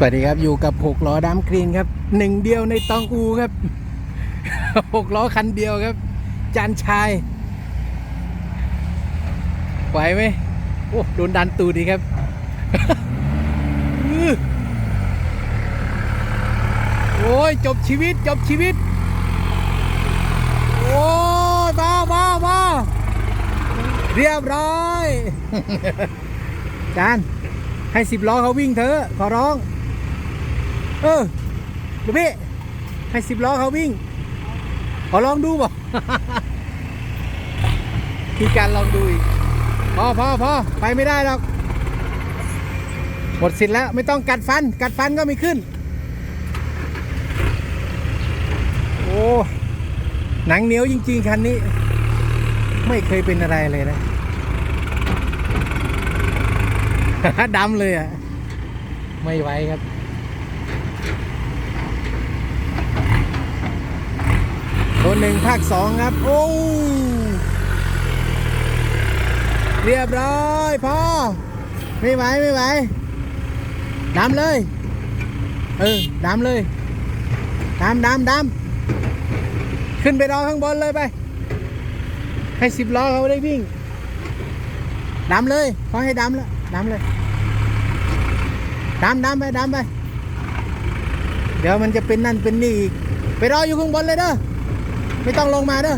สวัสดีครับอยู่กับหกล้อดำกรีนครับหนึ่งเดียวในตองอูครับหกล้อคันเดียวครับ จานชายไหวไหมโอ้โดนดันตูดดีครับโอ้ยจบชีวิตจบชีวิต โอ้ยบ้าบ้าบ้าเรียบร้อยจานให้สิบล้อเขาวิ่งเถอะขอร้อง เออดูพี่ให้สิบล้อเขาวิ่งขอลองดูบ่มีการลองดูอีกพอพอพอไปไม่ได้หรอกหมดสิทธิ์แล้วไม่ต้องกัดฟัน กัดฟันก็ไม่ขึ้น โอ้หนังเหนียวจริง ๆ คันนี้ ไม่เคยเป็นอะไรเลยนะดำเลยอะ ไม่ไหวครับ ตัวหนึ่งภาคสองครับ โอ้เรียบร้อยพ่อไม่ไหวไม่ไหวดำเลย เออดำเลยดำดำดำขึ้นไปรอข้างบนเลยไป ให้สิบล้อเขาได้วิ่งดำเลยขอให้ดำแล้วดำเลยดำดำไปดำไป เดี๋ยวมันจะเป็นนั่นเป็นนี่อีก ไปรออยู่ข้างบนเลยเด้อไม่ต้องลงมาเด้อ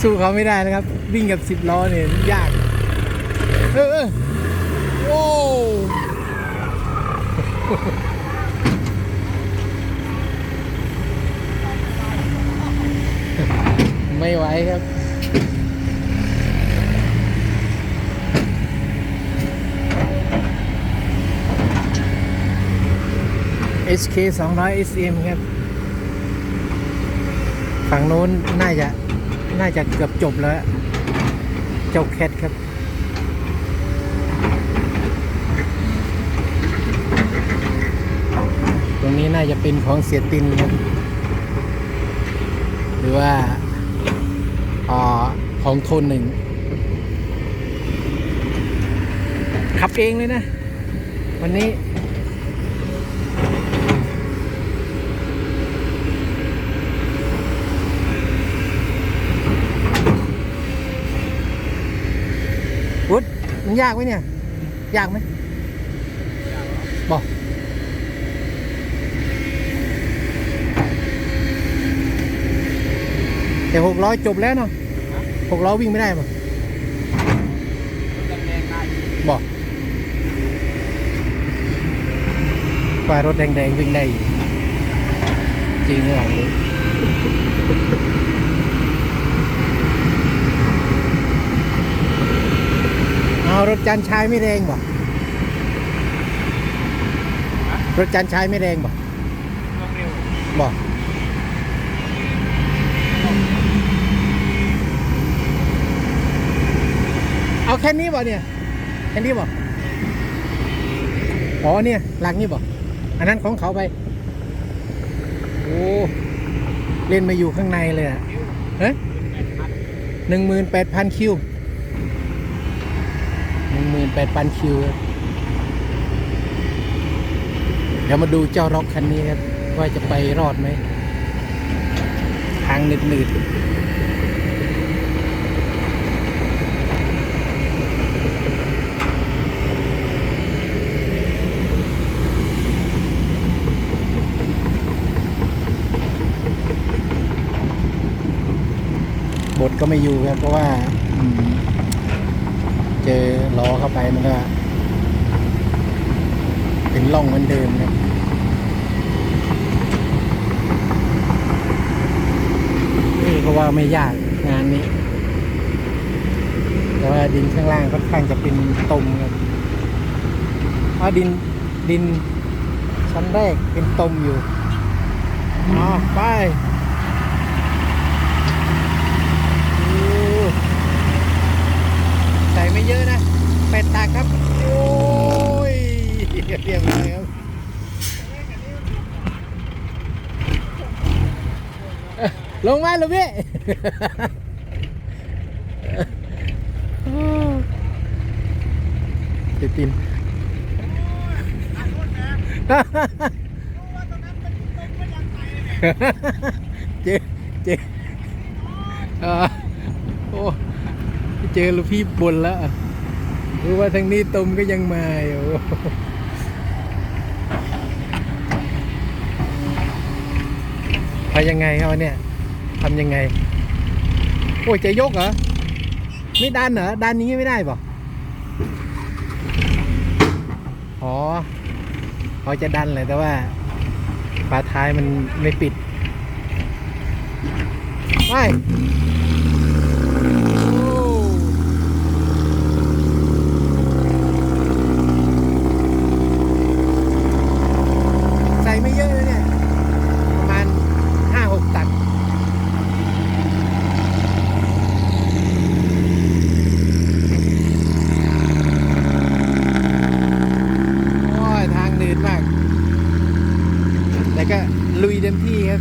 สู้เขาไม่ได้นะครับ วิ่งกับสิบล้อเนี่ยยาก เออเออโอ้ไม่ไหวครับ HK 200 SM ครับ ฝั่งโน้นน่าจะ น่าจะเกือบจบแล้ว เจ้าแคทครับตรงนี้น่าจะเป็นของเสียตินครับหรือว่าอ่าของโทนหนึ่ง ขับเองเลยนะ วันนี้ วุฒ มันยากไหมเนี่ย ยากไหมบอกแต่หกล้อยจบแล้วเนาะหกล้อยวิ่งไม่ได้ป่ะบอกว่ารถแดงๆวิ่งได้จริงหรือเปล่าไม่รู้ เอารถจันชายไม่แรงบ่รถจันชายไม่แรงบ่บอกเอาแค่นี้บ่เนี่ยแค่นี้บ่อ๋อเนี่ยหลังนี่บ่อันนั้นของเขาไปโอ้เล่นมาอยู่ข้างในเลยอะเฮ้ยหนึ่งหมื่นแปดพันคิว หนึ่งหมื่นแปดพันคิวครับเดี๋ยวมาดูเจ้าร็อกคันนี้ครับ ว่าจะไปรอดไหม ทางหนืดๆบทก็ไม่อยู่ครับเพราะว่าเจอล้อ เข้าไปมันก็เป็นร่องเหมือนเดิมนะนี่ก็ว่าไม่ยากงานนี้ แต่ว่าดินข้างล่างค่อนข้างจะเป็นตมครับเพราะดินดินชั้นแรกเป็นตมอยู่อ๋อไปโอ้ ใส่ไม่เยอะนะ เป็ด ตากครับ โอ้ยเรียบร้อยครับลงมาลูกพี่ติดตินเจเจเออโอ้เจอลูกพี่บนแล้ว รู้ว่าทางนี้ตุมก็ยังมาอยู่พายังไงเขาเนี่ยทำยังไง โอ้ยจะยกเหรอ ไม่ดันเหรอ ดันนี้ไม่ได้ป่ะอ๋อพอจะดันเลยแต่ว่าฝาท้ายมันไม่ปิด ไปโอ้ใส่ไม่เยอะเลยเนี่ย ประมาณห้าหกตัน โอ้ย ทางเดินมาก แต่ ก็ลุยเต็มที่ครับ